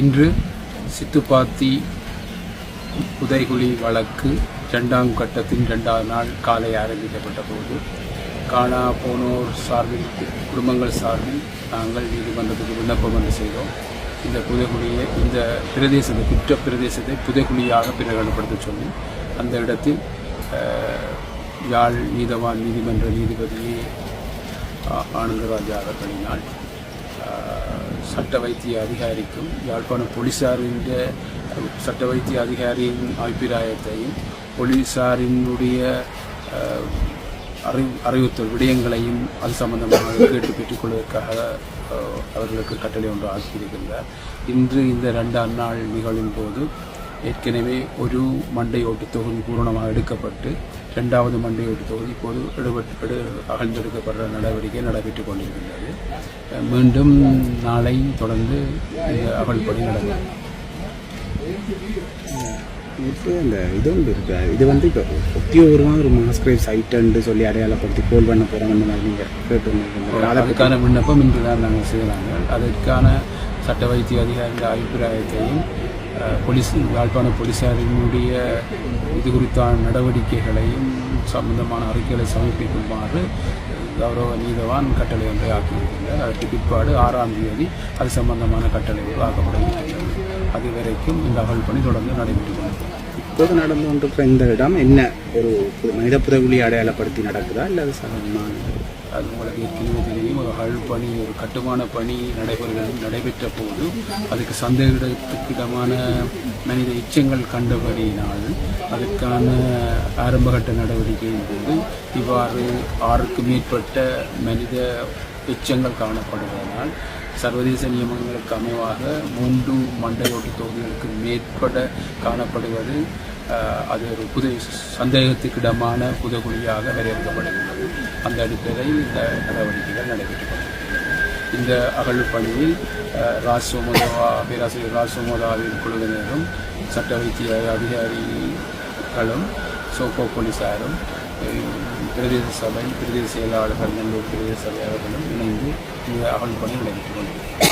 இன்று சித்துப்பாத்தி உதைகுழி வழக்கு இரண்டாம் கட்டத்தின் இரண்டாவது நாள் காலை ஆரம்பிக்கப்பட்ட போது காணா போனோர் சார்பில் குடும்பங்கள் சார்பில் நாங்கள் நீதிமன்றத்துக்கு விண்ணப்பம் வந்து செய்தோம். இந்த புதைகுழியை இந்த பிரதேசத்தை குற்ற பிரதேசத்தை புதைகுழியாக பிரகடனப்படுத்த சொல்லி அந்த இடத்தில் யாழ் நீதவான் நீதிமன்ற நீதிபதியே ஆனந்தராஜா அவர்களினால் சட்ட வைத்திய அதிகாரிக்கும் யாழ்ப்பாண போலீசாரின் சட்ட வைத்திய அதிகாரியின் அபிப்பிராயத்தையும் போலீஸாரினுடைய ஆஹ், அறி அறிவுறுத்தல் விடயங்களையும் அது சம்பந்தமாக கேட்டு பெற்றுக்கொள்வதற்காக அவர்களுக்கு கட்டளை ஒன்று ஆக்கியிருக்கின்றார். இன்று இந்த ரெண்டாம் நாள் நிகழ்வின் போது ஏற்கனவே ஒரு மண்டை ஓட்டு தொகுதி பூரணமாக எடுக்கப்பட்டு இரண்டாவது மண்டை ஓட்டு தொகுதி இப்போது எடுபட்டு எடு அகழ்ந்தெடுக்கப்படுற நடவடிக்கை நடைபெற்றுக் கொண்டிருக்கின்றது. மீண்டும் நாளை தொடர்ந்து இந்த அகழ்படி நடக்கும். இந்த இது ஒன்று இருக்கு? இது வந்து இப்போ உத்தியோகமாக ஒரு மாஸ்கிரேவ் சைட்டுன்னு சொல்லி அடையாளப்படுத்தி கோல் பண்ண போகிறாங்கன்னு மாதிரி நீங்கள் கேட்டு அதை அதுக்கான விண்ணப்பம் இன்று தான் நாங்கள் செய்கிறாங்க அதற்கான சட்ட வைத்திய அதிகாரியின் அபிப்பிராயத்தையும் போலீஸ் யாழ்ப்பாண போலீசாரினுடைய இது குறித்தான நடவடிக்கைகளையும் சம்பந்தமான அறிக்கைகளை சமர்ப்பிக்குமாறு கௌரவ நீதவான் கட்டளை ஒன்றை ஆக்கியிருக்கின்றார். அதற்கு பிற்பாடு ஆறாம் தேதி அது சம்பந்தமான கட்டளை ஆக்கப்பட இருக்கின்றது அதுவரைக்கும் இந்த அகல் பணி தொடர்ந்து நடைபெற்று கொண்டிருக்கிறது. இப்போது நடந்து கொண்டிருக்கிற இந்த இடம் என்ன? ஒரு மனித புதவியை அடையாளப்படுத்தி நடக்குதா? இல்லை அது சாதாரணமான அது உங்களுக்கு ஏற்கனவே தெரியும் ஒரு அழு பணி ஒரு கட்டுமான பணி நடைபெறுகிறது நடைபெற்ற போது அதுக்கு சந்தேகத்துக்கிடமான மனித எச்சங்கள் கண்டபடியினால் அதற்கான ஆரம்பகட்ட நடவடிக்கையின் போது இவ்வாறு ஆறுக்கு மேற்பட்ட மனித எச்சங்கள் காணப்படுவதனால் சர்வதேச நியமங்களுக்கு அமைவாக மூன்று மண்டலோட்டு தொகுதிகளுக்கு மேற்பட காணப்படுவது அது ஒரு புது சந்தேகத்துக்கிடமான புதகுழியாக வரையறுக்கப்படுகின்றது. அந்த அடிப்படையில் இந்த நடவடிக்கைகள் நடைபெற்றுக் இந்த அகழ்வு பணியில் அஹ், ராஜ் பேராசிரியர் ராஜ் குழுவினரும் சட்ட வைத்திய அதிகாரிகளும் சோப்போ போலீசாரும் பிரதேச சபை பிரதேச செயலாளர்கள் நல்லூர் பிரதேச சபையாளர்களும் இணைந்து இந்த அகழ்வு பணி நடைபெற்றுக் கொண்டிருக்கிறது.